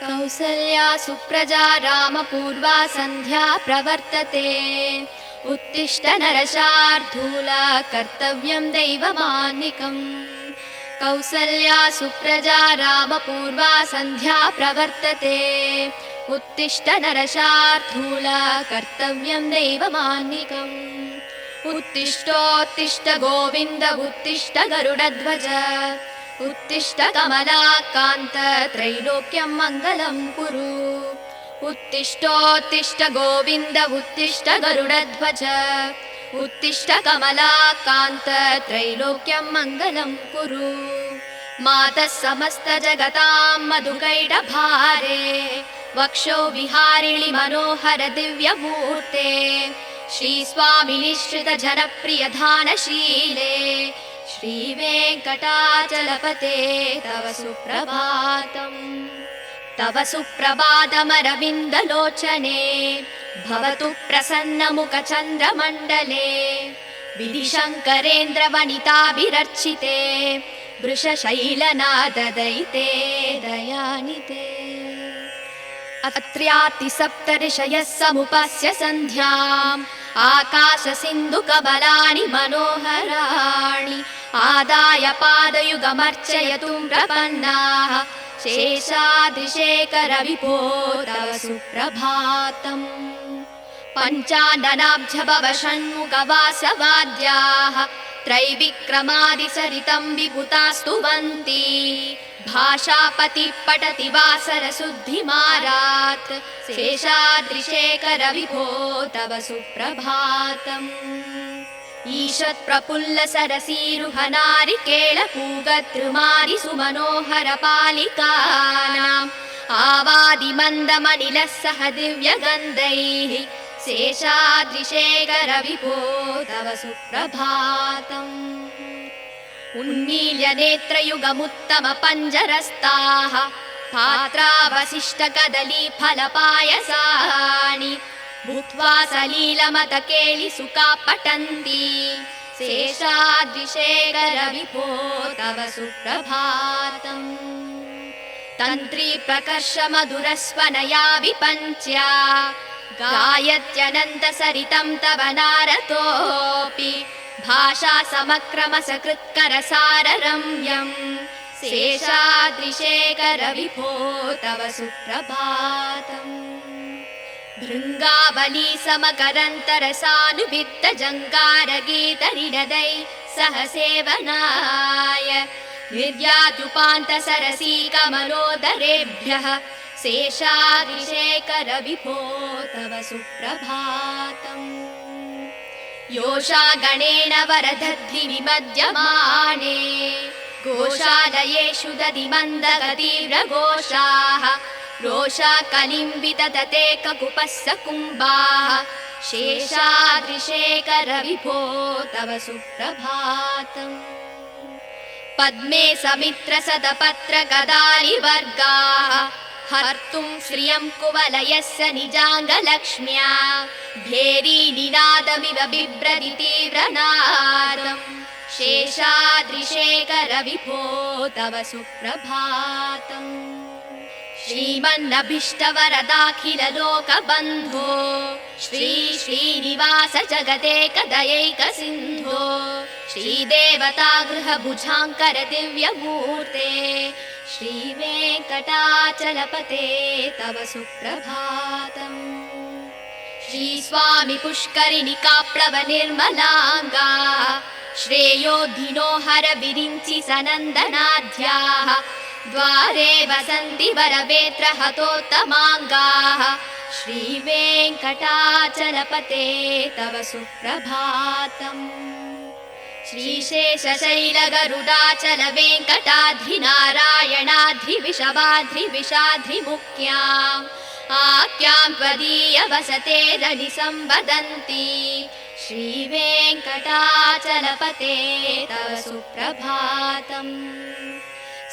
कौसल्या सुप्रजा रामपूर्वा सन्ध्या प्रवर्तते। उत्तिष्ठ नरशार्धूला कर्तव्यं दैवमान्निकम् कौसल्या सुप्रजा रामपूर्वा सन्ध्या प्रवर्तते। उत्तिष्ठ नरशार्धूला कर्तव्यं दैवमान्निकम् उत्तिष्ठोत्तिष्ठ गोविन्द उत्तिष्ठ गरुडध्वज उत्तिष्ठ कमलाकान्त त्रैलोक्यं मङ्गलं कुरु। उत्तिष्ठोत्तिष्ठ गोविन्द उत्तिष्ठ गरुडध्वज उत्तिष्ठ कमलाकान्त त्रैलोक्यं मङ्गलं कुरु। मातः समस्तजगतां मधुकैटभारे। वक्षो विहारिणि मनोहर दिव्यमूर्ते। श्रीस्वामिनिश्रितजनप्रियधानशीले श्रीवेङ्कटाचलपते तव सुप्रभातम्। तव सुप्रभातमरविन्दलोचने भवतु प्रसन्नमुखचन्द्रमण्डले। विधिशङ्करेन्द्रवनिताभिरर्चिते वृषशैलनाददयिते दयानिते अत्र्यातिसप्तऋषयः समुपस्य सन्ध्याम्। आकाशसिन्धुकबलानि मनोहराणि। आदाय पादयुगमर्चयतुं तव सुप्रभातम्। पञ्चाननाब्जभव षण्मुखवासवाद्याः त्रैविक्रमादिसरितं विभुतास्तुवन्ति भाषापतिः पठति वासरशुद्धिमारात्। शेषाद्रिशेखरविभो तव सुप्रभातम्। ईषत्प्रफुल्ल सरसीरुहनारिकेळपूगतृमारि सुमनोहर पालिकानाम् आवादिमन्दमनिलः सह दिव्यगन्धैः। शेषाद्रिशेखरविभो तव सुप्रभातम् उन्मील्य नेत्रयुगमुत्तम पञ्जरस्ताः पात्रावशिष्टकदली फलपायसानि भूत्वा सलीलमतकेलि सुका पठन्ति शेषाद्रिशेखरविभो तव सुप्रभातम्। तन्त्री प्रकर्ष मधुरस्वनया विपञ्च्या गायत्यनन्तसरितं तव नारतोऽपि भाषा समक्रमसकृत्करसाररम्यम् शेषाद्रिशेखरविभो तव सुप्रभातम्। भृङ्गावली समकरन्तरसानुवित्तजङ्गारगीतनिनदै सह सेवनाय निर्याद्युपान्तसरसी कमलोदरेभ्यः शेषादिशेखरविभो तव सुप्रभातम् योषा गणेन वरदध्नि विमध्यमाने गोशालयेषु दधि मन्दगतीव्रघोषाः रोषा कलिम्बिततते ककुपः कुम्भाः शेषाद्रिशेखरविभो तव सुप्रभातम्। पद्मे समित्र सदपत्र वर्गाः हर्तुं श्रियं कुवलयस्य निजाङ्गलक्ष्म्या। भेरी निनादमिव बिभ्रति तीव्रनादम् शेषाद्रिशेखरविभो तव सुप्रभातम् श्रीमन्नभीष्टवरदाखिललोकबन्धो श्री श्रीनिवास जगदेकदयैक सिन्धो श्रीदेवतागृहभुजाङ्कर दिव्यमूर्ते श्रीवेङ्कटाचलपते तव सुप्रभातम्। श्रीस्वामि पुष्करिणिकाप्लव निर्मलाङ्गा श्रेयोधिनो हर विरिञ्चि सनन्दनाध्याः द्वारे वसन्ति वरवेत्र हतोत्तमाङ्गाः श्रीवेङ्कटाचलपते तव सुप्रभातम्। श्रीशेषशैलगरुडाचल वेङ्कटाद्रिनारायणाद्रिविषवाद्रिविषाद्रिमुख्याम् आख्यां त्वदीय वसते रनि संवदन्ति श्रीवेङ्कटाचलपते तव सुप्रभातम्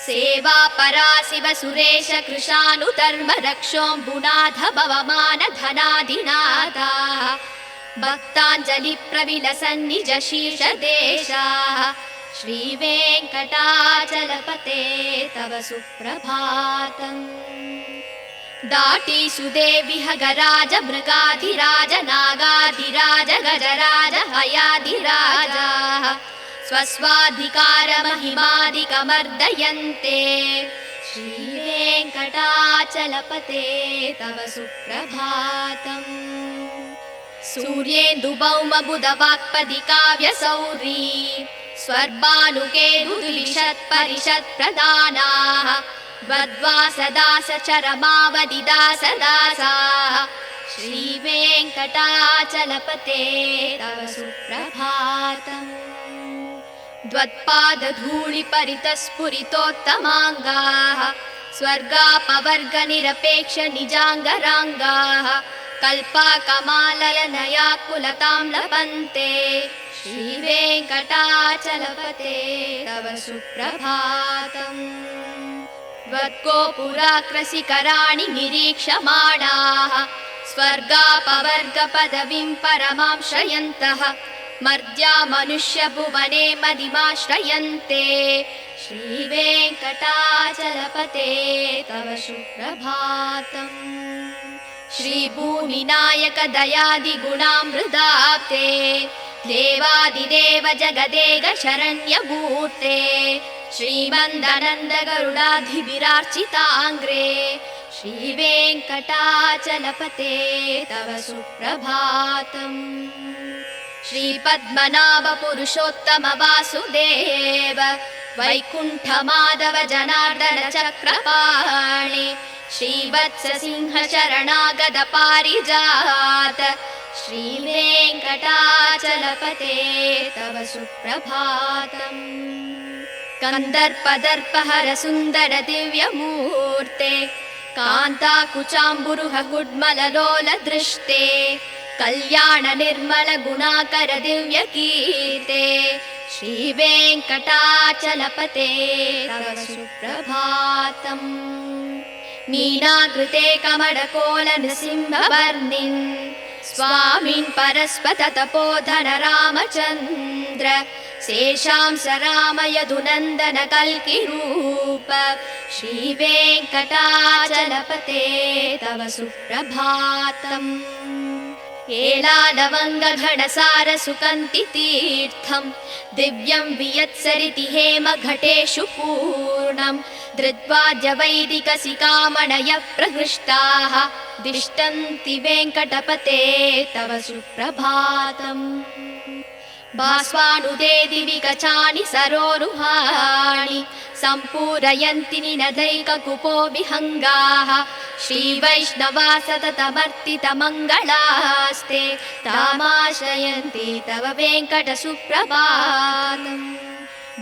सेवा परा शिव सुरेश कृशानुधर्म रक्षोऽम्बुनाथ भवमान धनाधिनाथाः। भक्ताञ्जलि प्रविलसन्निज शीर्षदेशाः श्रीवेङ्कटाचलपते तव सुप्रभातम्। दाटीषु देवि हगराज मृगाधिराज नागाधिराज गजराज हयाधिराजाः स्वस्वाधिकारमहिमादिकमर्दयन्ते। श्रीवेङ्कटाचलपते तव सुप्रभातम्। सूर्येन्दुभौमबुधवाक्पदि काव्यसौरी स्वर्बानुकेरुदिशत्परिषत्प्रदानाः वद्वासदास चरमावदिदासदासाः श्रीवेङ्कटाचलपते तव सुप्रभातम् द्वत्पादधूलिपरितस्फुरितोत्तमाङ्गाः स्वर्गापवर्गनिरपेक्ष निजाङ्गराङ्गाः कल्पाकमालयनया कुलतां लभन्ते। श्रीवेङ्कटाचलपते तव सुप्रभातम्। त्वत्कोपुराक्रसिकराणि निरीक्षमाणाः स्वर्गापवर्गपदवीं परमां श्रयन्तः मर्त्या मनुष्यभुवने मदिमाश्रयन्ते। श्रीवेङ्कटाचलपते तव सुप्रभातम्। श्रीभूमिनायक दयादिगुणामृदाप्ते देवादिदेव जगदेग शरण्यमूर्ते श्रीमन्दनन्द गरुडाधिभिरार्चिताङ्ग्रे श्रीवेङ्कटाचलपते तव सुप्रभातम् श्रीपद्मनाभ पुरुषोत्तम वासुदेव वैकुण्ठमाधव जनार्दन चक्रपाणि श्रीवत्स सिंह शरणागद पारिजात श्रीवेङ्कटाचलपते तव सुप्रभातम्। कन्दर्पदर्पहर सुन्दर दिव्यमूर्ते कान्ताकुचाम्बुरुह गुड्मललोल कल्याण निर्मल श्रीवेङ्कटाचलपते तव सुप्रभातम्। मीनाकृते कमलकोल नृसिंहवर्णिन् स्वामिन् परस्पत तपोधन रामचन्द्र शेषां स रामयदुनन्दन कल्किरूप श्रीवेङ्कटाचलपते तव सुप्रभातम् एलालवङ्गघटसार सुकन्ति तीर्थम् दिव्यं वियत्सरिति हेम घटेषु पूर्णम् धृत्वाद्य वैदिकसिकामणय प्रहृष्टाः दिष्टन्ति वेङ्कटपते तव सुप्रभातम् दिवि कचानि सरोरुहाणि सम्पूरयन्ति निनदैककुपो विहङ्गाः श्रीवैष्णवा सततमर्तितमङ्गलास्ते तामाश्रयन्ति तव वेङ्कटसुप्रभातम्।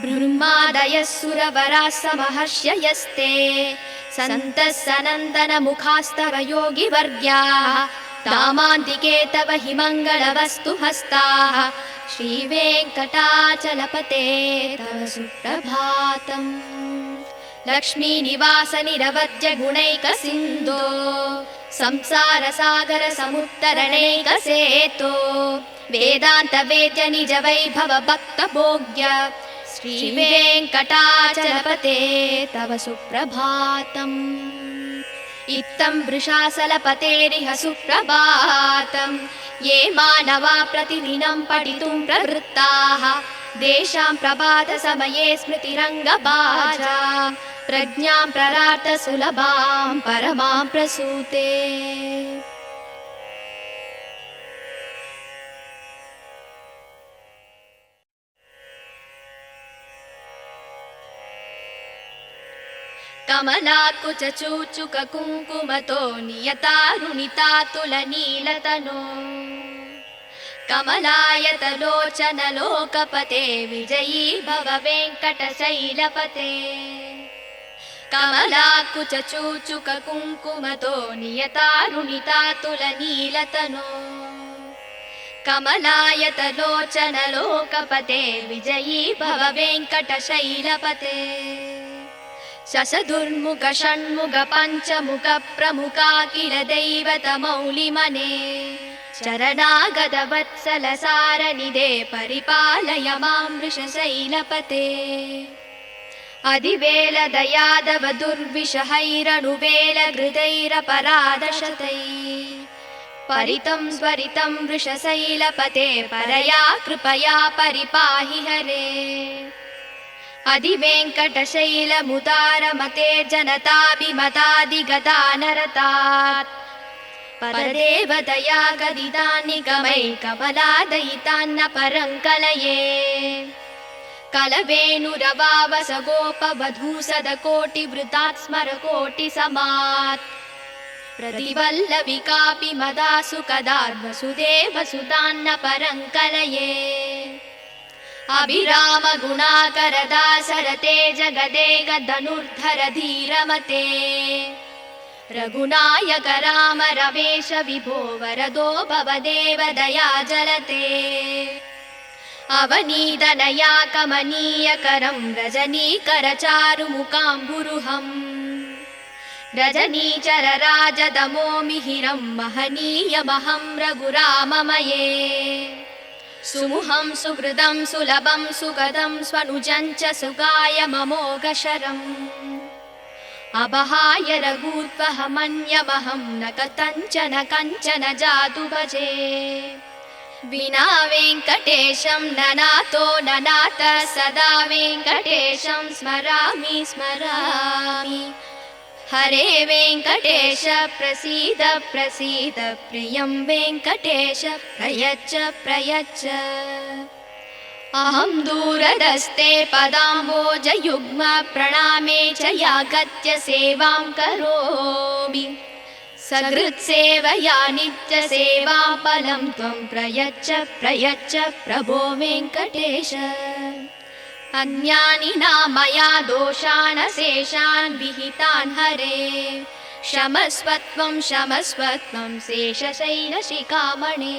ब्रह्मादयः सुरवराः समहर्षयस्ते सन्तः सनन्दनमुखास्तव योगिवर्ग्याः तामान्तिके तव हि मङ्गलवस्तु हस्ताः श्रीवेङ्कटाचलपते तव सुप्रभातम्। लक्ष्मीनिवास निरवद्य गुणैकसिन्धो संसारसागर समुत्तरणैकसेतो वेदान्त वेद्य निज वैभव भक्तभोग्य श्रीवेङ्कटाचलपते तव सुप्रभातम् इत्थं वृषासलपतेरिह सुप्रभातम् ये मानवा प्रतिदिनं पठितुं प्रवृत्ताः। तेषां प्रभातसमये स्मृतिरङ्गबाजा। प्रज्ञां प्ररार्थ सुलभां परमां प्रसूते కమలాకుచూచుక కుంకుమతో నియతారుణితాతుల నీలతను. కమలాయతలోచన లోకపతే విజయీ భవ వెంకట శైలపతే కమలాకుచూచుక కుంకుమతో నియతారుణితాతుల నీలతను. కమలాయతలోచన లోకపతే విజయీ భవ వెంకట శైలపతే शशदुर्मुख षण्मुख पञ्चमुख प्रमुखा किल दैवतमौलिमने चरणागतवत्सलसारनिधे परिपालय मां वृषशैलपते। अधिवेलदयादव दुर्विषहैरनुवेलघृतैरपराधशतै परितं स्वरितं वृषशैलपते परया कृपया परिपाहि हरे अधिवेङ्कटशैलमुदारमते जनताभिमतादिगता नरतात् परदेवतया गदितानि गमै कमलादयितान्न परङ्कलये कलवेणुरवावस गोपवधूसदकोटिवृतात् स्मरकोटिसमात्। प्रतिवल्लविकापि मदासु कदाद्वसुदेव सुतान्न परङ्कलये अभिरामगुणाकरदासरते जगदे गधनुर्धर धीरमते रघुनायक राम रमेश विभो वरदो भवदेव दया जलते अवनीदनया कमनीयकरं रजनीकरचारुमुकाम्बुरुहम् रजनीचर राजदमो मिहिरं महनीयमहं रघुराममये सुमुहं सुहृदं सुलभं सुगदं स्वनुजं च सुगाय ममोघशरम्। अबहाय रघूत्वहमन्यमहं न कथञ्चन कञ्चन जातु भजे विना वेङ्कटेशं ननातो ननाथ सदा वेङ्कटेशं स्मरामि स्मरामि हरे वेङ्कटेश प्रसीद प्रसीद प्रियं वेङ्कटेश प्रयच्छ प्रयच्छ। अहं दूरदस्ते पदाम्बोजयुग्म प्रणामे च यागत्य सेवां करोमि। सकृत्सेवया नित्यसेवाफलं त्वं प्रयच्छ प्रयच्छ प्रभो वेङ्कटेश अन्यानि नामया दोषाणशेषान् विहितान् हरे। क्षमस्वत्वं क्षमस्वत्वं शेषशैलशिखामणे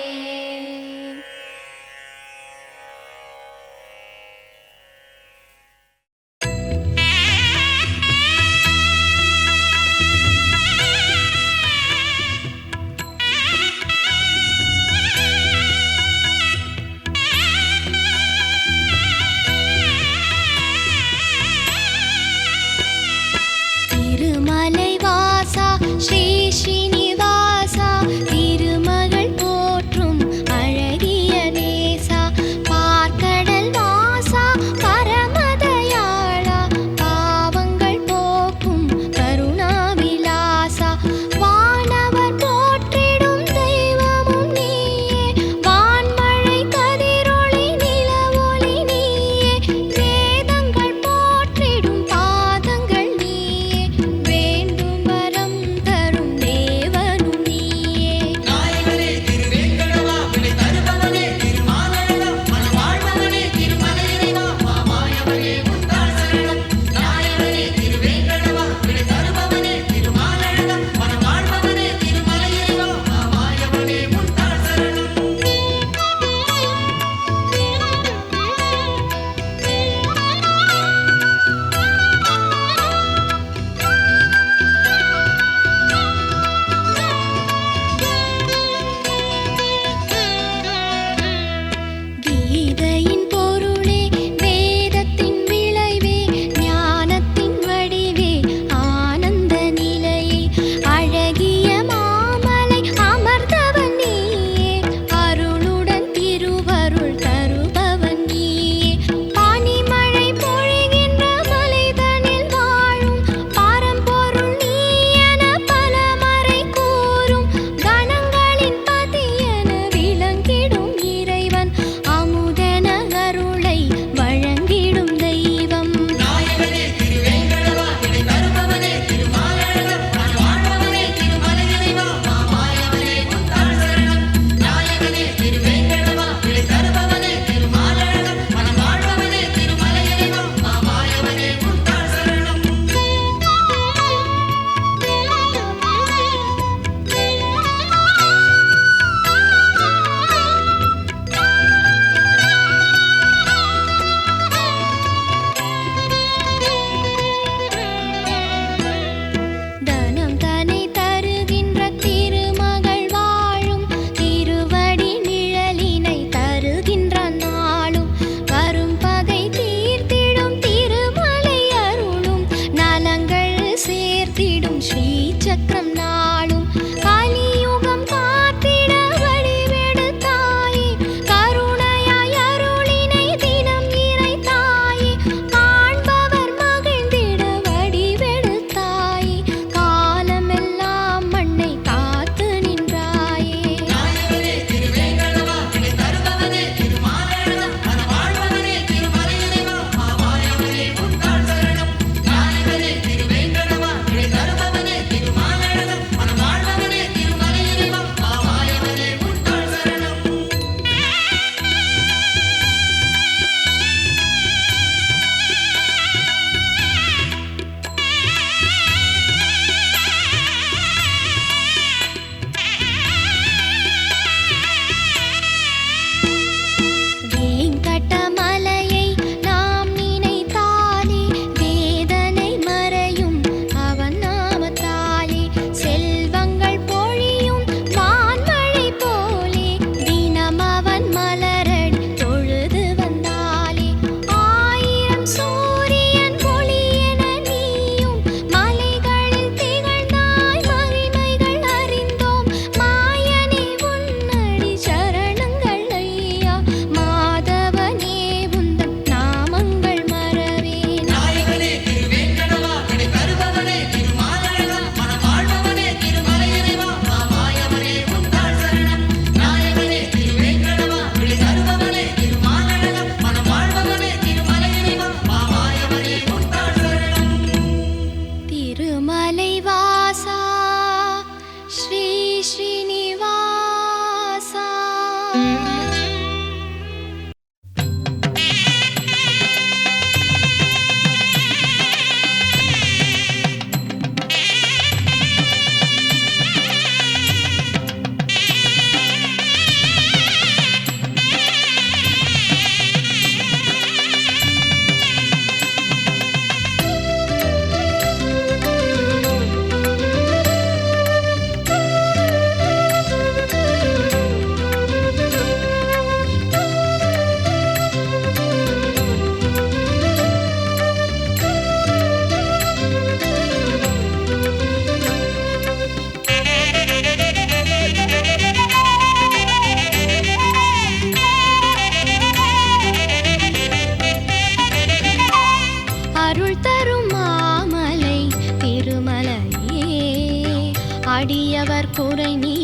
பாடியவர் குறை நீ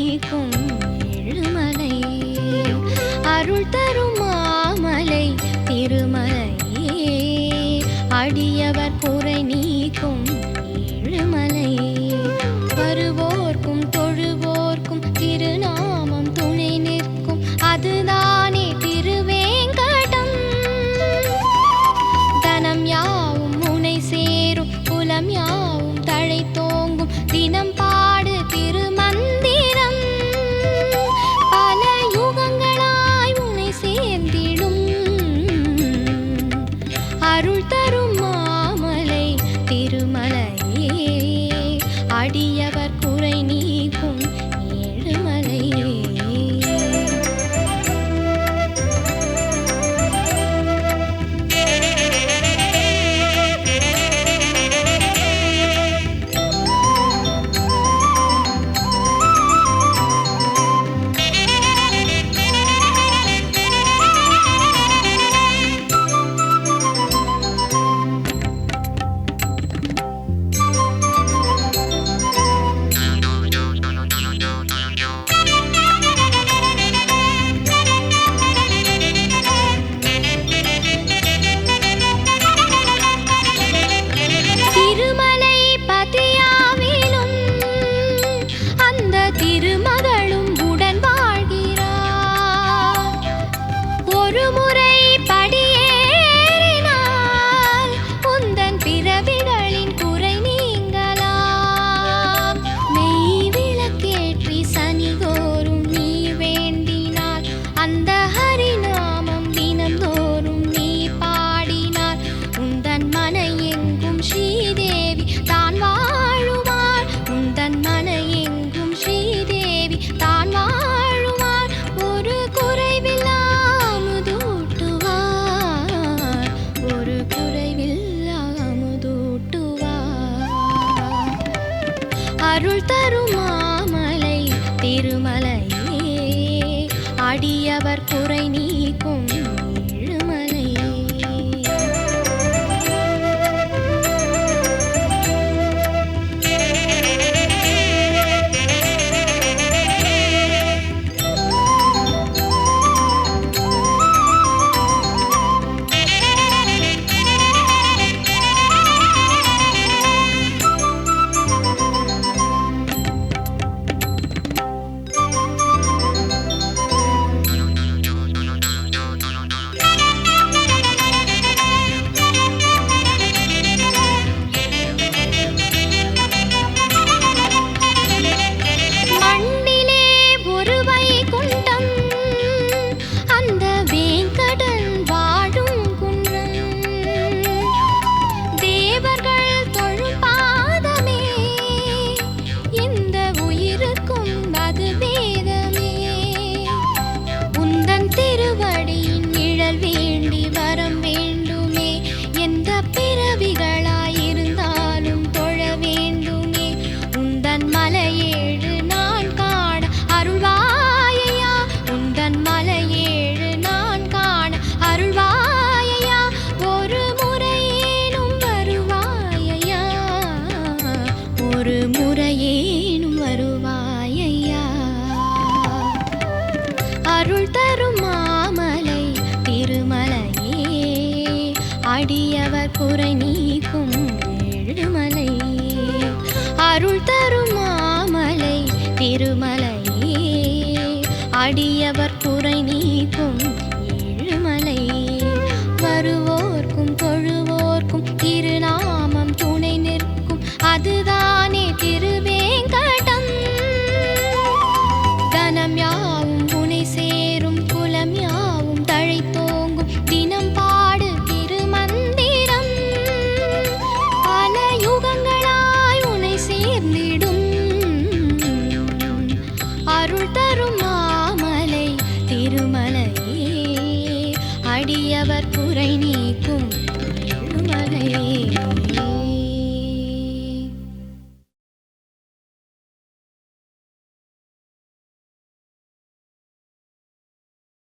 வருவோர்க்கும்